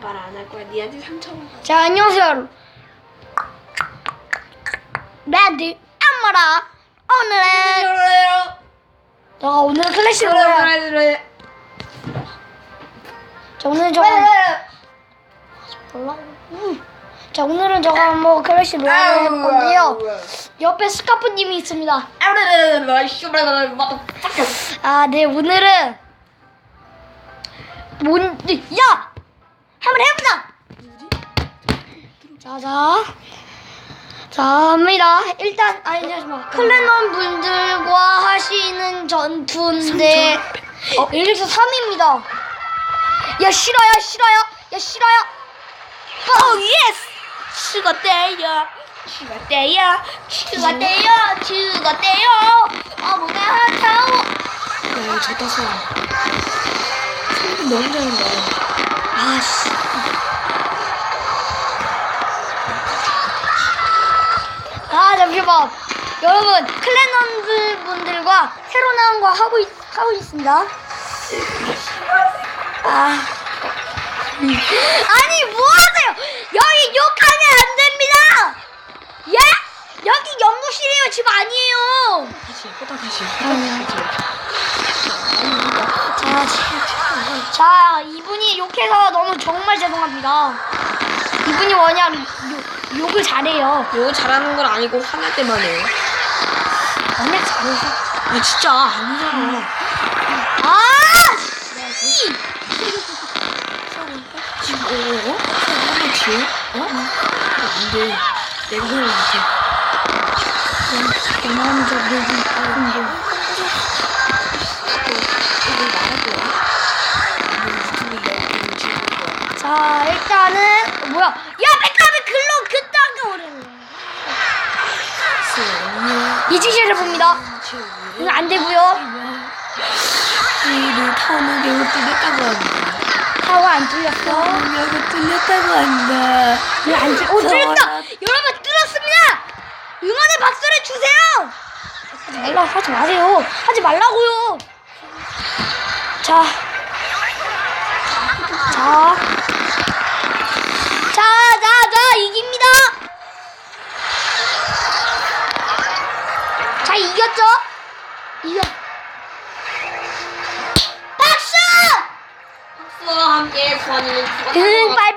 말 안 할 거야. 니한테 상처만 받. 자, 안녕하세요. 레드 엄마라. 오늘은 자, 오늘 클래식 뭐야? 자, 오늘 저 몰라. 음. 자, 오늘은 저가 뭐 클래식 로얄을 해볼 건데요. 옆에 스카프님이 있습니다. 아, 네, 오늘은 뭔, 야! 한번 해보자! 자, 자. 자, 합니다. 일단, 아니, 잠시만. 클레논 분들과 하시는 전투인데, 어, 1에서 3입니다. 야, 싫어요, 싫어요. 야, 싫어요. 어, 예스! 죽었대요. 죽었대요. 죽었대요. 죽었대요. 어머나 타오. 야, 저 떴어. 너무 잘한다. 아씨. 아 잠시만. 여러분 클레넌즈 분들과 새로 나온 거 하고 있, 하고 있습니다. 아. 아니 뭐 하세요? 여기 욕하면 안 됩니다. 예? 여기 연구실이에요 집 아니에요. 다시, 보다 다시. 자, 지- 자, 이분이 욕해서 너무 정말 죄송합니다. 이분이 워낙 욕, 욕을 잘해요. 이거 잘하는 건 아니고 화날 때만 해. 워낙 잘해서. 아, 진짜 아니잖아. 아! 씨! 지금, 어? 어? 한번 뒤에? 어? 안 돼. 내가 그걸 못해. 그만하면서 욕이 근데 이지시를 봅니다. 이거 안 되고요. 이를 타는 게 뚫렸다고 한다. 타워 안 뚫렸어. 여기 뚫렸다고 한다. 안 뚫. 오, 뚫렸다. 여러분 뚫렸습니다. 응원의 박수를 주세요. 하지 말라 하지 마세요. 하지 말라고요. 자, 자, 자, 자, 자, 이깁니다. 자, 이겼죠? 이겨. 박수! 박수와 함께 응, 바이바이.